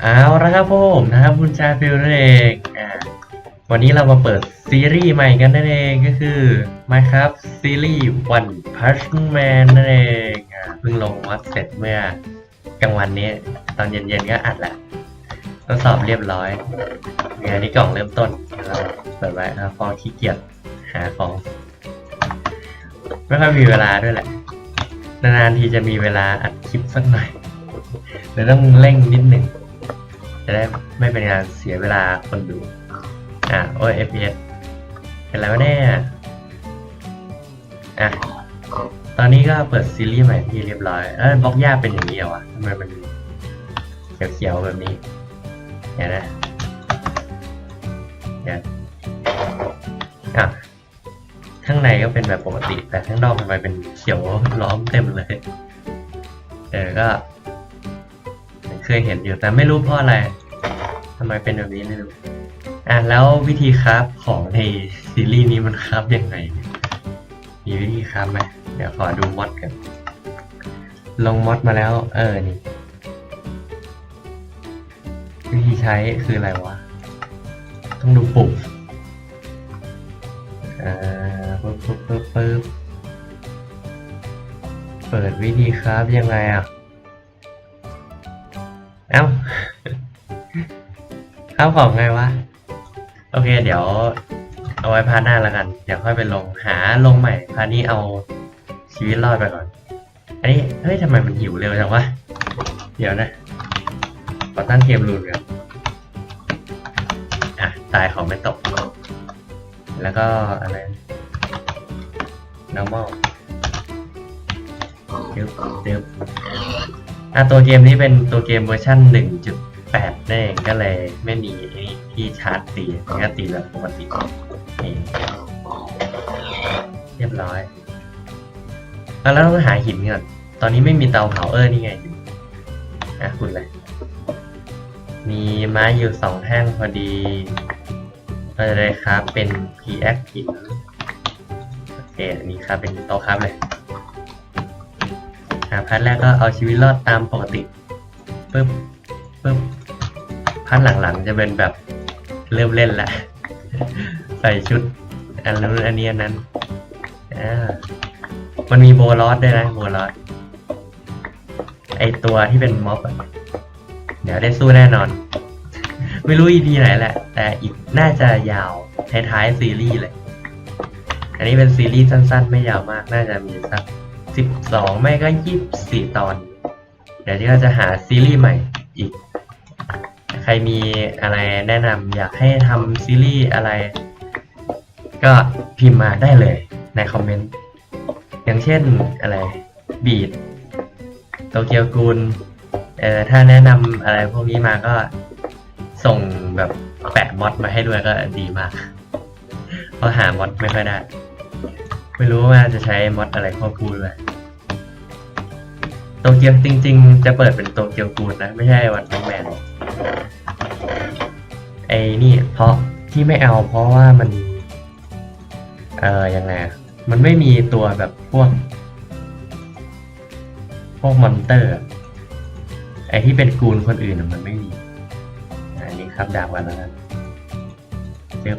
เอาละครับผมนะครับคุณชาฟิลนั่นเองอ่าวันนี้เรามาเปิดซีรีส์ใหม่กันนั่นเองก็คือ Minecraft ซีรีส์ One Punch Man นั่นเองอ่าเพิ่งลงวัดเสร็จเมื่อกลางวันนี้ ตอนเย็นๆก็อัดแหละทดสอบเรียบร้อยงานที่กล่องเริ่มต้นเราเปิดไว้นะพอขี้เกียจหาของ ไม่ค่อยมีเวลาด้วยแหละ นานๆทีจะมีเวลาอัดคลิปสักหน่อยเลยต้องเร่งนิดหนึ่ง จะได้ไม่เป็นการเสียเวลาคนดู อะโอ้ย FPS เป็นไรวะเนี่ยอะตอนนี้ก็เปิดซีรีส์ใหม่ที่เรียบร้อยเออบล็อกย่าเป็นอย่างนี้เหรอวะทำไมมันเขียวๆแบบนี้เดี๋ยวนะเดี๋ยวอะข้างในก็เป็นแบบปกติ แต่ข้างนอกทำไมเป็นเขียวล้อมเต็มเลย เออก็ เคยเห็นอยู่แต่ไม่รู้เพราะอะไรทำไมเป็นแบบนี้ไม่รู้อะแล้ววิธีคราฟของในซีรีส์นี้มันคราฟยังไงมีวิธีคราฟไหมเดี๋ยวขอดูมอดกันลงมอดมาแล้ว เออนี่วิธีใช้คืออะไรวะ ต้องดูปุ่มเอ่าปึ๊บปึ๊บปึ๊บปึ๊บเปิดวิธีคราฟยังไงอะ ข้าวของไงวะ โอเค เดี๋ยว เอาไว้พาร์ทหน้าแล้วกัน เดี๋ยวค่อยไปลงหาลงใหม่พาร์ทนี้เอาชีวิตรอดไปก่อน อันนี้เฮ้ยทำไมมันหิวเร็วจังวะ เดี๋ยวนะขอตั้งเกมรูนก่อนอะ ตายของไม่ตก แล้วก็อะไร normal เดี๋ยวเดี๋ยวอะตัวเกมนี้เป็นตัวเกมเวอร์ชัน1.8 นั่นเองก็เลยไม่มีที่ชาร์จตีมันก็ตีแบบปกตินี่เรียบร้อยอแล้วต้องหาหินก่อนตอนนี้ไม่มีเตาเผาเออนี่ไงนอะคุณเลยมีไม้อยู่สองแท่งพอดีก็จะได้ครับเป็น PX หินโอเคอันนี้ครับเป็นโต๊ะครับเลยอ่าพัดแรกก็เอาชีวิตรอดตามปกติปึ๊บปึ๊บ พัดหลังๆจะเป็นแบบเริ่มเล่นละ ใส่ชุด อันนู้นอันนี้อันนั้นมันมีโบลอสด้วยนะโบลอสไอตัวที่เป็นม็อบเดี๋ยวได้สู้แน่นอน ไม่รู้ EP ไหนแหละ แต่อีกน่าจะยาวท้ายๆซีรีส์เลย อันนี้เป็นซีรีส์สั้นๆ ไม่ยาวมากน่าจะมีสักสิบสองไม่ก็ยี่สี่ตอน เดี๋ยวที่เราจะหาซีรีส์ใหม่อีก รมีอะไรแนะนำอยากให้ทำซีรีส์อะไร ก็พิมพ์มาได้เลยในคอมเมนต์ อย่างเช่นอะไรบีดโตเกียวกูลเออถ้าแนะนำอะไรพวกนี้มาก็ส่งแบบแปะมอดมาให้ด้วยก็ดีมาก เพราะหามอดไม่ค่อยได้ ไม่รู้ว่าจะใช้มอดอะไรควบคู่ด้วยโตเกียวจริง ๆ จะเปิดเป็นโตเกียวกูลนะ ไม่ใช่วันแมนแมน ไอ้นี่เพราะที่ไม่เอาเพราะว่ามัน เอ่อยังไงมันไม่มีตัวแบบพวก พวกมอนเตอร์ ไอที่เป็นกูลคนอื่นมันไม่มีอันนี้ครับดาบกันแล้วกันเจ็บ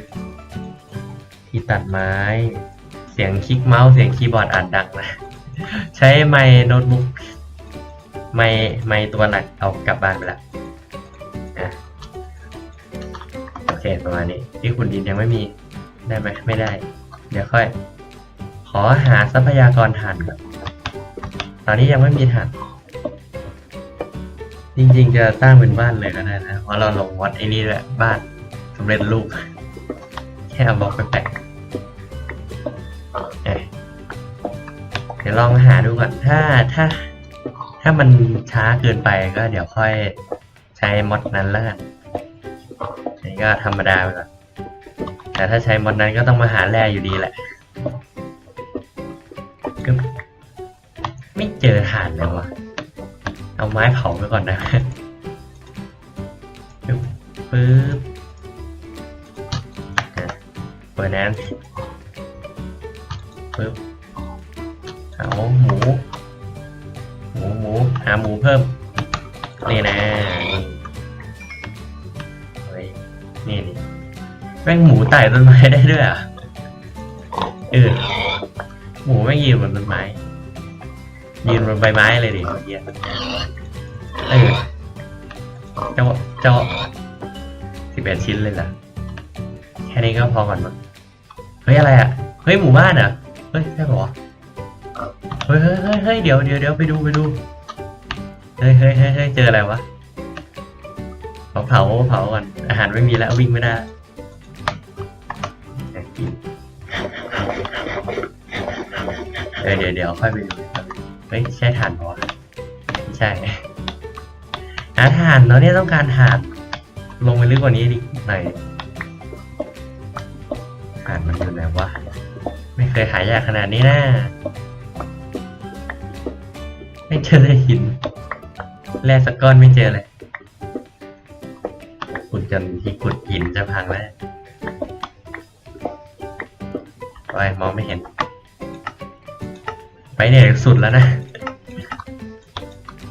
ที่ตัดไม้ เสียงคลิกเมาส์เสียงคีย์บอร์ดอ่านดังนะ ใช้ไมค์โน้ตบุ๊ก ไมค์ไมค์ตัวหลักเอากลับบ้านไปละ โอเคประมาณนี้ ที่คุณดินยังไม่มีได้ไหมไม่ได้ เดี๋ยวค่อย ขอหาทรัพยากรถ่านก่อนตอนนี้ยังไม่มีถ่านจริงๆจะสร้างเป็นบ้านเลยก็ได้นะเพราะเราลงวัดไอ้นี่แหละบ้านสำเร็จรูปแค่เอาบล็อกไปแปะเดี๋ยวลองหาดูก่อนถ้าถ้า ถ้ามันช้าเกินไปก็เดี๋ยวค่อยใช้มอดนั้นแล้วกัน อันนี้ก็ธรรมดาไปก่อนแต่ถ้าใช้มอดนั้นก็ต้องมาหาแร่อยู่ดีแหละก็ไม่เจอถ่านเลยวะเอาไม้เผาไปก่อนนะปึ๊บเปิดนั้นปึ๊บเอาหมู หมูหมูหาหมูเพิ่ม ม่งหมูไต่ต้นไม้ได้ด้วยอะเออหมูแม่งยืนบนต้นไม้ ยืนบนใบไม้เลยดิเมื่อกี้เออเจ้าเจ้าสิบเอ็ดชิ้นเลยเหรอแค่นี้ก็พอก่อนมั้งเฮ้ยอะไรอะ เฮ้ยหมู่บ้านอะ เฮ้ยใช่ปะเฮ้ยเฮ้ยเฮ้ยเดี๋ยวเดี๋ยวเดี๋ยวไปดูไปดู เฮ้ยเฮ้ยเฮ้ยเฮ้ยเจออะไรวะเผาเผาเผาก่อนอาหารไม่มีแล้ววิ่งไม่ได้ ดี๋ยวเดี๋ยวเดี๋ยวค่อยไปดูเฮ้ยใช่ถ่านปะวะไม่ใช่หาถ่านเนาเนี่ยต้องการถ่านลงไปลึกกว่านี้ดิหน่อยถ่านมันอยู่ไหนวะไม่เคยหายากขนาดนี้นะไม่เจอเลยหินแร่สักก้อนไม่เจอเลยขุดจนที่ขุดหินจะพังแล้วโอ้ยมองไม่เห็น ไปเนี่ยสุดแล้วนะ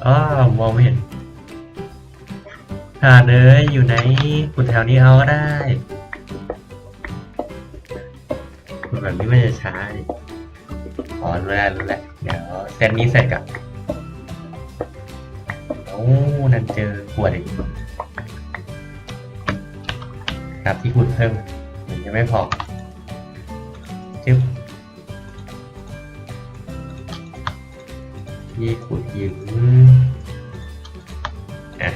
อ๋อมองไม่เห็นถ่านเอ้ยอยู่ไหนขุดแถวนี้เอาก็ได้ขุดแบบนี้มันจะช้าดิอ๋อรู้แล้วรู้แล้วเดี๋ยวเซตนี้เสร็จก่อนโอ้นั่นเจอขวดอีกครับที่ขุดเพิ่มมันจะไม่พอ ที่ขุดหินอะ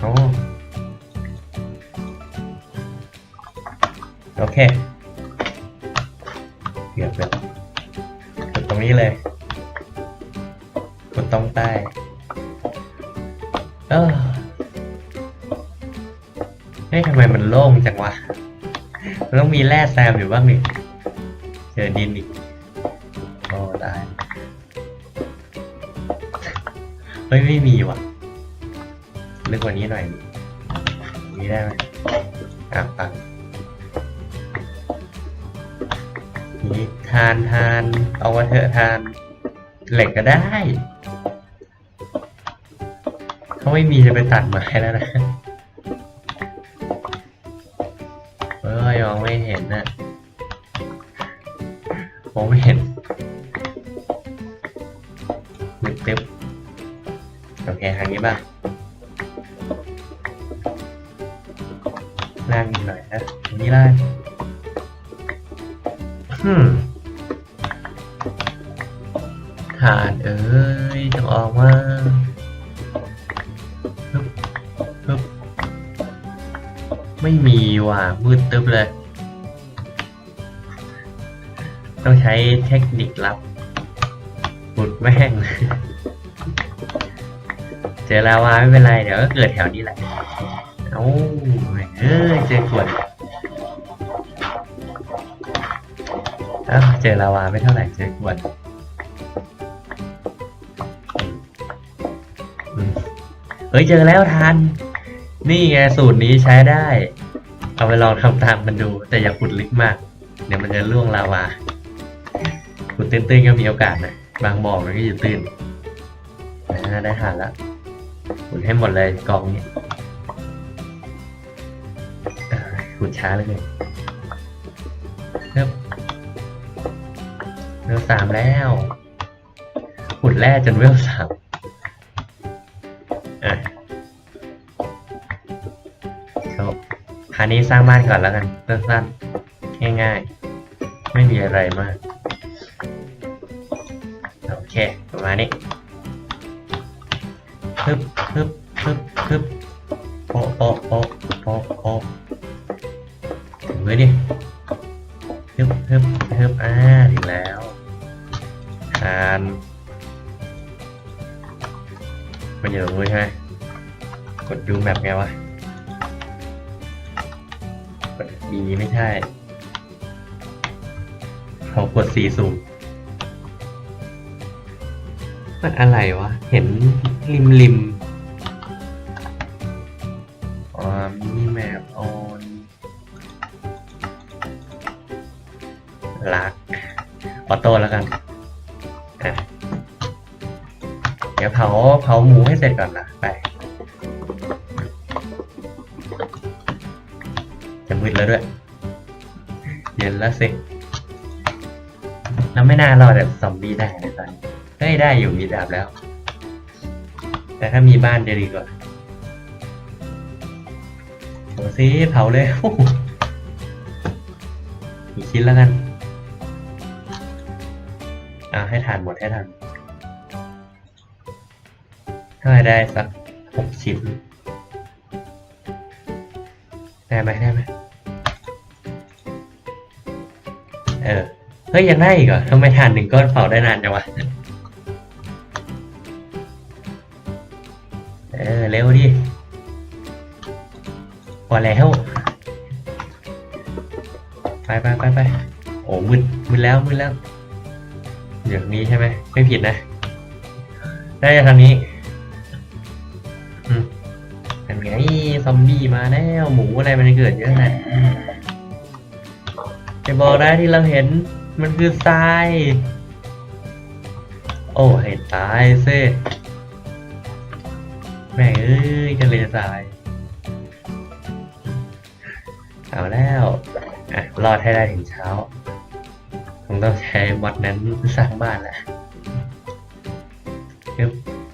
โอ้โอเคเกือบแล้วขุดตรงนี้เลยขุดตรงใต้เออเฮ้ยทำไมมันโล่งจังวะ มันต้องมีแร่แซมอยู่บ้างนี่เจอดินอีก ฮ้ยไม่มีว่ะลึกกว่านี้หน่อยมีได้ไหมอะปังนี่ทานทานเอามาเถอะทานเหล็กก็ได้ถ้าไม่มีจะไปตัดไม้แล้วนะ โอเคทางนี้บ้างล่างนิดหน่อยนะทางนี้ล่างฮึมฐานเอ้ยต้องออกมาฮึบฮึบไม่มีว่ะมืดตึ๊บเลย ต้องใช้เทคนิคลับบุดแม่ง อลาวาไม่เป็นไร เดี๋ยวก็เกิดแถวนี้แหละเอ้าเอ้ยเจอขวดเอ้าเจอลาวาไม่เท่าไหร่เจอขวดเฮ้ยเจอแล้วทันนี่ไงสูตรนี้ใช้ได้ เอาไปลองทำตามมันดู แต่อย่าขุดลึกมาก เดี๋ยวมันจะล่วงลาวาขุดตื้นๆก็มีโอกาสนะบางบ่อมันก็อยู่ตื้นได้หาและ ขุดให้หมดเลยกองนี้ขุดช้าเลยเริ่มเวลสามแล้วขุดแร่จนเวลสามอะคราวนี้สร้างบ้านก่อนแล้วกันสั้นๆง่ายๆ ไม่มีอะไรมาก โอเค ประมาณนี้ ฮึบฮึบฮึบฮึบโปะโปะโปะโปะโปะถึงเลยดิฮึบฮึบฮึบอ่าถึงแล้วทานมันอยู่ตรงนู้นใช่ไหมกดดูแมปไงวะกด B ไม่ใช่เขากด C สูง มันอะไรวะ เห็นริมริมอ๋อมินิแมปออนลักออโต้แล้วกันอะเดี๋ยวเผาเผาหมูให้เสร็จก่อนนะไปมืดแล้วด้วย เย็นแล้วสิเราไม่น่ารอดแบบซอมบี้ได้ในตอนนี้ ฮ้ยได้อยู่มีดาบแล้ว แต่ถ้ามีบ้านจะดีกว่าโอ้ซิเผาเลยอีกชิ้นแล้วกันเอาให้ทานหมดให้ทานถ้าได้สักหกชิ้นได้ไหมได้ไหมเออ เฮ้ยยังได้อีกเหรอทำไมทานหนึ่งก้อนเผาได้นานจังวะ เร็วดิพอแล้วไปไปไปไปโอ้มืดมืดแล้วมืดแล้วอย่างนี้ใช่ไหมไม่ผิดนะได้ทางนี้อืมเป็นไงซอมบี้มาแล้วหมูอะไรมันเกิดเยอะนะจะบอกได้ที่เราเห็นมันคือทราย โอ้ให้ตายซิ แม่งเอ้ยทะเลทราย เอาแล้วอะรอดให้ได้ถึงเช้าคงต้องใช้มอดนั้นสร้างบ้านแหละฮึบ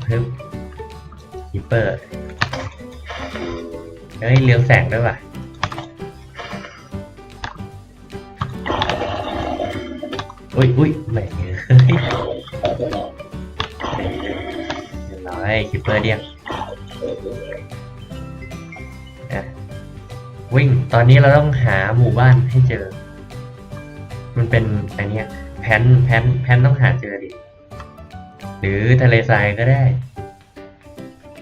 ฮึบคีเปอร์เฮ้ยเรืองแสงด้วยว่ะอุ้ยอุ้ยแหม่เฮ้ยเรียบร้อยคิปเปอร์เดียง วิ่ง ตอนนี้เราต้องหาหมู่บ้านให้เจอ มันเป็นอันเนี้ยแพนแพนแพนต้องหาเจอดิ หรือทะเลทรายก็ได้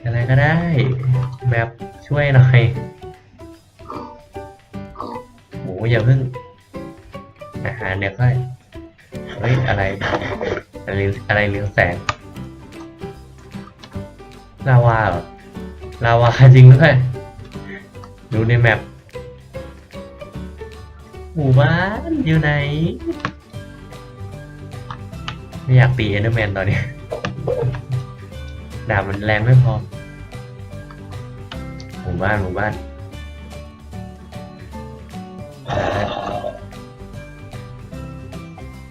อะไรก็ได้แบบช่วยหน่อยโหอย่าเพิ่ง อาหารเดี๋ยวค่อยเฮ้ยอะไร อะไรอะไรเรืองแสง ลาวาเหรอ ลาวาจริงด้วยดูในแมป หมู่บ้านอยู่ไหน ไม่อยากตีเอนเดอร์แมนตอนนี้ดาบมันแรงไม่พอ หมู่บ้านหมู่บ้าน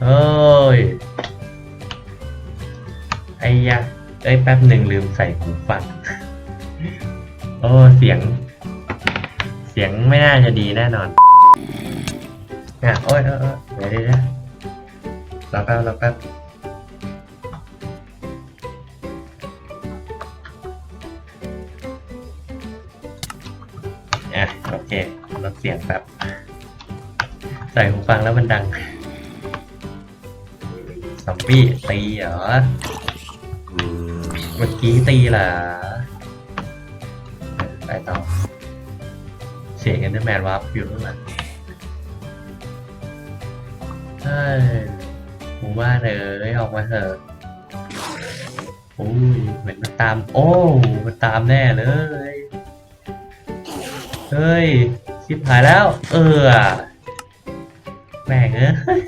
เอ้ย ไอ้ยะเอ้ยแป๊บหนึ่งลืมใส่หูฟัง โอ้ เสียง เสียงไม่น่าจะดีแน่นอน อะโอ้ยเออเดี๋ยวเดี๋ยวเดี๋ยวรอแป๊บรอแป๊บอะโอเคลดเสียงแบบใส่หูฟังแล้วมันดังซอมบี้ตีเหรอเมื่อกี้ตีเหรอไปต่อเสียงเอนดอร์แมนวาร์ปอยู่นั่นแหละ เฮ้ยหมู่บ้านเอ้ยออกมาเถอะโอ้ยเหมือนมันตาม โอ้มันตามแน่เลย เฮ้ยชิบหายแล้ว เออแม่งเอ้ย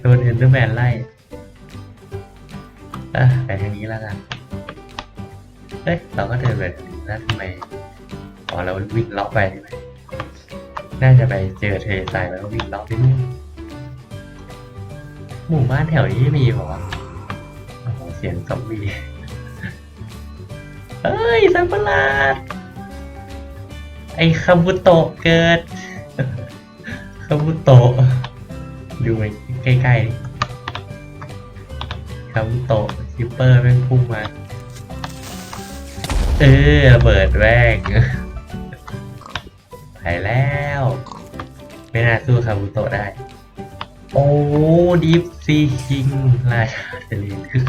โดนเอนเดอร์แมนไล่อะไปทางนี้แล้วกันเฮ้ยเราก็เดินไปทางนี้แล้วทำไมอ๋อเราวิ่งล็อกไปใช่ไหมน่าจะไปเจอเททรายแล้ววิ่งล็อกไปนู่น หมู่บ้านแถวนี้มีเปล่าวะโอ้โหเสียงซอมบี้เฮ้ยสัตว์ประหลาด ไอ้คาบุโตะเกิดคาบุโตะดูไปใกล้ๆคาบุโตะคิปเปอร์แม่งพุ่งมา เออระเบิดแม่งไปแล้ว ไม่น่าสู้คาบุโตะได้ โอ้ดีฟซีคิงราชาทะเลคือ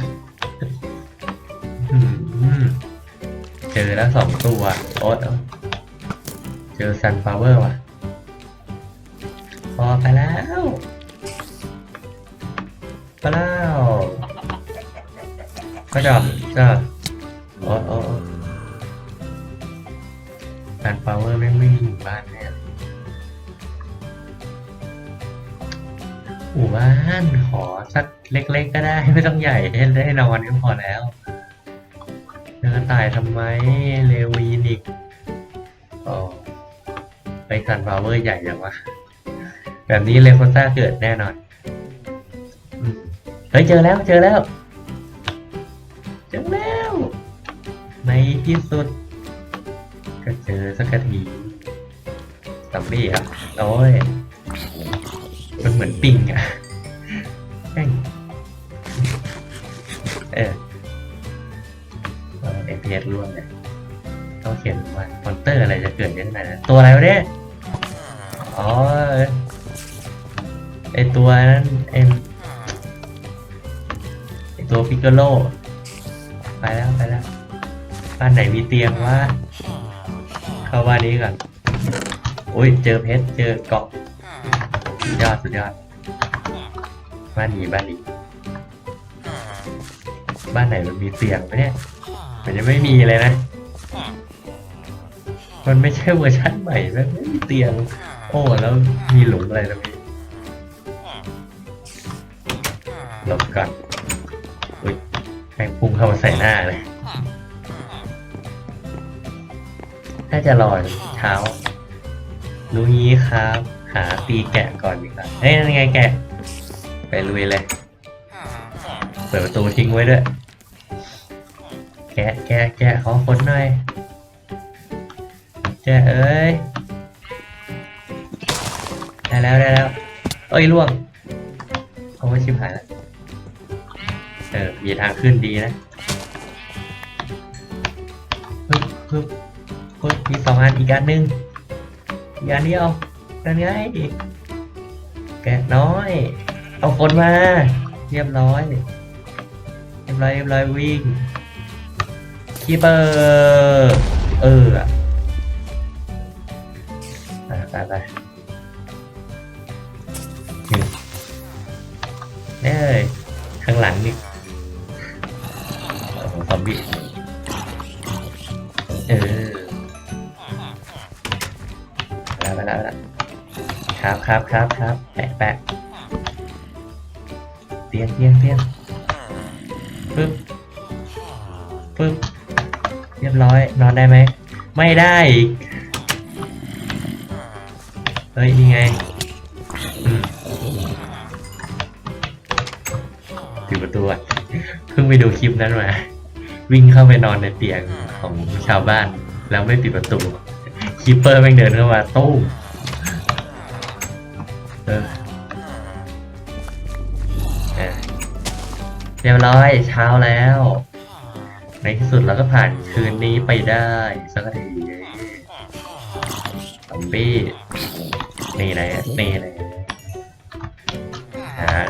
อืมเจอแล้วสองตัวโอ๊ตเจอซันฟลาวเวอร์ว่ะ พอไปแล้วไปแล้วก็จอดจอดโอ้โอ้ซันฟลาวเวอร์แม่ไม่มีหมู่บ้าน หมู่บ้านขอสักเล็ก ๆ ก็ได้ไม่ต้องใหญ่ให้ได้นอนก็พอแล้วเดินตายทำไมเลวีนอีกอ๋อไปซันฟลาวเวอร์ใหญ่จังวะแบบนี้เลโคซ่าเกิดแน่นอนเฮ้ยเจอแล้วเจอแล้ว เจอแล้ว ในที่สุด ก็เจอสักทีซัมบี้ครับโอ้ย มันเหมือนปิงอะแม่งเออเอพีเอสร่วมเลยต้องเขียนว่ามอนเตอร์อะไรจะเกิดขึ้นมานะตัวอะไรวะเนี่ยอ๋อเออไอตัวนั้นเอ็มไอตัวปิกเกโลไปแล้วไปแล้วบ้านไหนมีเตียงวะเข้าบ้านนี้ก่อนอุ้ยเจอเพชรเจอเกาะ ยอดสุดยอด บ้านนี้บ้านนี้ บ้านไหนมันมีเตียงไหมเนี่ย มันยังไม่มีเลยนะ มันไม่ใช่เวอร์ชันใหม่แม่งไม่มีเตียง โอ้แล้วมีหลุมอะไรตรงนี้หลบก่อนอุ้ยแม่งพุ่งเข้ามาใส่หน้าเลยถ้าจะรอเช้ารู้งี้ครับ หาตีแกะก่อนดีกว่าเฮ้ยนั่นไงแกะ ไปลุยเลย เปิดประตูทิ้งไว้ด้วย แกะแกะแกะขอคนหน่อย แกะเอ้ย ได้แล้วได้แล้ว เอ้ยล่วงเอาไว้ชิบหายแล้ว เออ มีทางขึ้นดีนะฮึบฮึบฮึบมีสองอันอีกอันหนึ่งอีกอันเดียว นั่นไง แกะน้อย เอาคนมา เรียบร้อย เรียบร้อยเรียบร้อยวิ่งคีเปอร์ เออ ไม่ได้เฮ้ยนี่ไงอืมปิดประตูเพิ่งไปดูคลิปนั้นมาวิ่งเข้าไปนอนในเตียงของชาวบ้าน แล้วไม่ปิดประตูคีปเปอร์แม่งเดินเข้ามาตู้เออเรียบร้อยเช้าแล้ว ในที่สุดเราก็ผ่านคืนนี้ไปได้สักทีซอมบี้นี่เลยนี่เลยหาร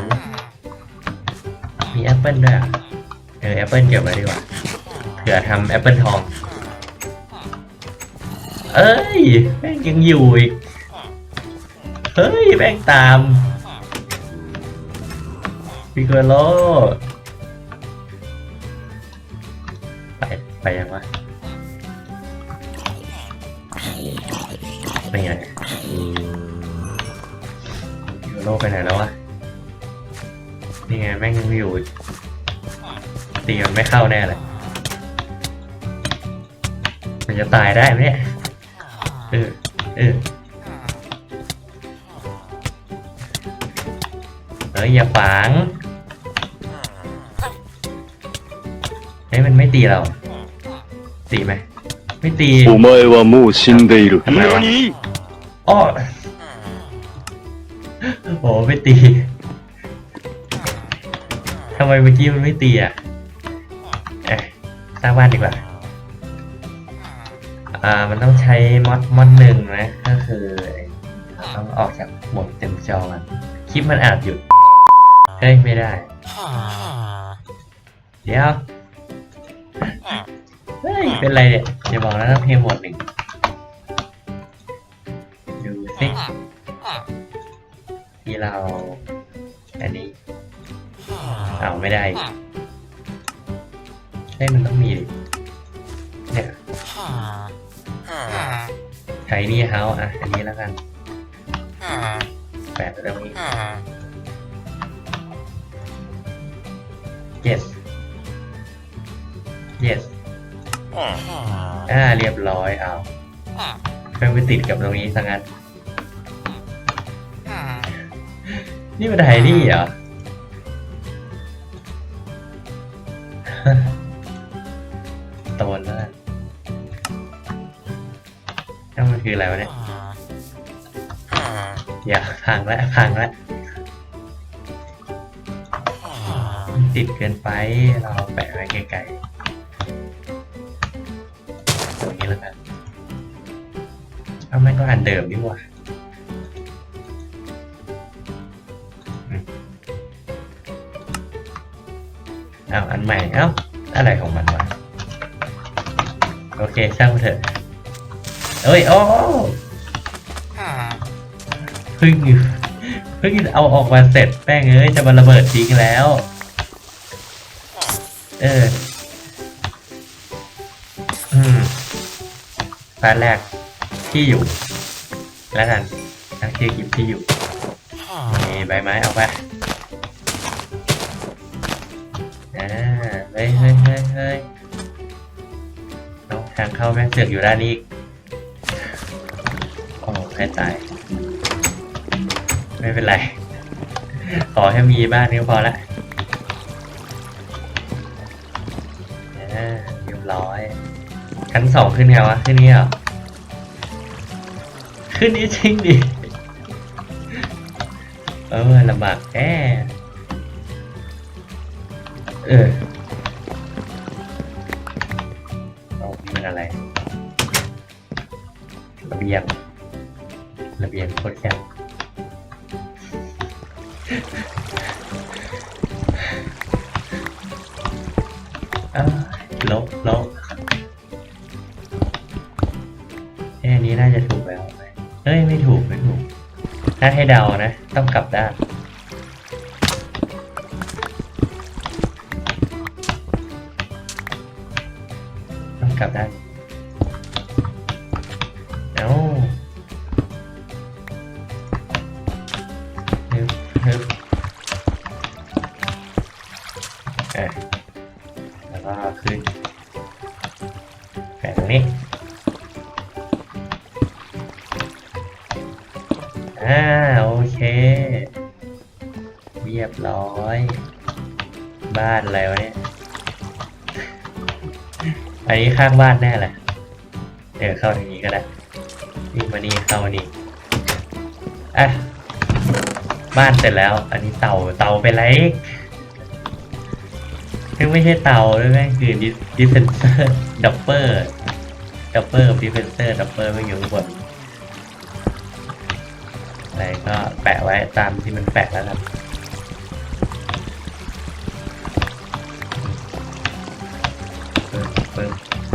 มีแอปเปิลด้วยเออแอปเปิลเก็บไว้ดีกว่าเผื่อทำแอปเปิลทอง เอ้ยแม่งยังอยู่อีก เฮ้ยแม่งตาม พิกโกโล ไปยังวะเป็นไงยูโรไปไหนแล้ววะ นี่ไงแม่งยังอยู่ตีมันไม่เข้าแน่เลย มันจะตายได้ไหมเนี่ย เออ เออเอ้ยอย่าฝังเฮ้ยมันไม่ตีเรา ตีไหม ไม่ตี お前はもう死んでいる。何อ้อโอ้ไม่ตี ทำไมเมื่อกี้มันไม่ตีอ่ะเอ๊ะสร้างบ้านดีกว่า อ่า มันต้องใช้มอดมอดหนึ่งนะ ก็คือเราต้องออกจากโหมดเต็มจอมันคลิปมันอาจหยุด เฮ้ย ไม่ได้ เดี๋ยว เป็นไรเนี่ยอย่าบอกนะต้งเพลงหมดหนึ่งดูสิที่เราอันนี้เอาไม่ได้อีกเฮ้มันต้องมีเนี่ยใช้นี่เฮาอะ อันนี้แล้วกันแปะไว้ตรงนี้ yes yes อ่าเรียบร้อยเอาเพิ่งไปติดกับตรงนี้ซะงั้น นี่มันไทนี่เหรอ โตนแล้วนะนั่นมันคืออะไรวะเนี่ยอย่าพังแล้วพังแล้วติดเกินไปเราแปะไว้ไกลๆ นี้แล้วกันเอาไม่ก็อันเดิมดีกว่าเอาอันใหม่ เอ้า อะไรของมันวะ โอเคช่างเถอะเอ้ย โอ้เพิ่งเพิ่งเอาออกมาเสร็จแป้งเอ้ย จะมาระเบิดทิ้งแล้ว เออ อืม ตอนแรกที่อยู่ แล้วกันตั้งชื่อคลิปที่อยู่นี่ใบไม้เอาไปอ่าเฮ้ยเฮ้ยเฮ้ยเฮ้ยเอาทางเข้าแม่งเสือกอยู่ด้านนี้อีกโอ้ให้ตาย ไม่เป็นไร ขอให้มีบ้านนี้พอละอ่าเรียบร้อย ชั้นสองขึ้นไงวะขึ้นนี้เหรอ ขึ้นนี้จริงดิ เออลำบากแค่เออเอานี่มันอะไร ระเบียง ระเบียงโคตรแคบ ถ้าให้เดานะ ต้องกลับด้าน ต้องกลับด้านเอาฮึบฮึบเออแล้วก็ขึ้นแปะตรงนี้ อ่าโอเค เรียบร้อย บ้านอะไรวะเนี่ย อันนี้ข้างบ้านแน่เลยเดี๋ยวเข้าทางนี้ก็ได้นี่มานี่เข้ามานี่อะบ้านเสร็จแล้ว อันนี้เต่าเต่าเป็นไรยังไม่ใช่เต่าด้วยแม่งคือดิฟเฟนเซอร์ดับเบิลดับเบิลกับดิฟเฟนเซอร์ดับเบิลไม่อยู่ข้างบน ก็แปะไว้ตามที่มันแปะแล้วครับปึ้ง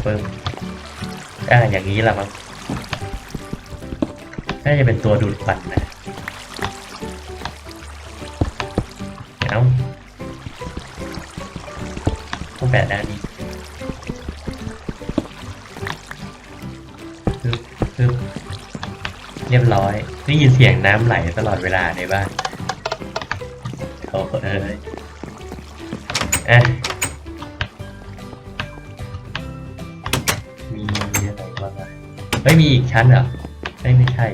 ปึ้งอ่าอย่างนี้ละมั้งน่าจะเป็นตัวดูดควันนะเอาต้องแปะด้านนี้ เรียบร้อยได้ยินเสียงน้ำไหลตลอดเวลาในบ้านโอ้เอ้ยอะมีอะไรบ้างอะไม่มีอีกชั้นเหรอไม่ไม่ใช่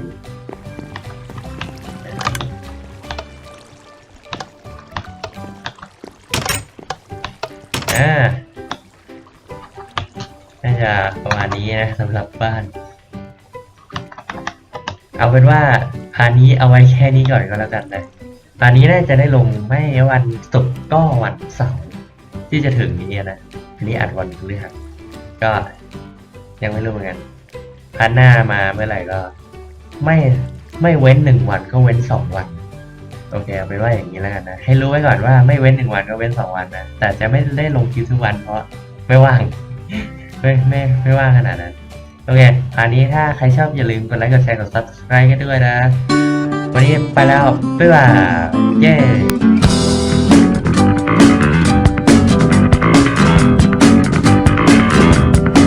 อ่าน่าจะประมาณนี้นะสำหรับบ้าน เอาเป็นว่าพานี้เอาไว้แค่นี้ก่อนก็แล้วกันนะพานี้น่าจะได้ลงไม่วันศุกร์ก็วันเสาร์ที่จะถึงนี้นะอันนี้อัดวันพฤหัสก็ยังไม่รู้เหมือนกันพาร์ทหน้ามาเมื่อไหร่ก็ ไม่ไม่เว้นหนึ่งวันก็เว้นสองวัน โอเคเอาเป็นว่าอย่างนี้แล้วกันนะ ให้รู้ไว้ก่อนว่าไม่เว้นหนึ่งวันก็เว้นสองวันนะแต่จะไม่ได้ลงคลิปทุกวันเพราะไม่ว่างไม่ไม่ไม่ว่างขนาดนั้น โอเค อันนี้ถ้าใครชอบอย่าลืมกดไลค์ กดแชร์ กด subscribe กันด้วยนะ วันนี้ไปแล้ว บ๊ายบาย เย้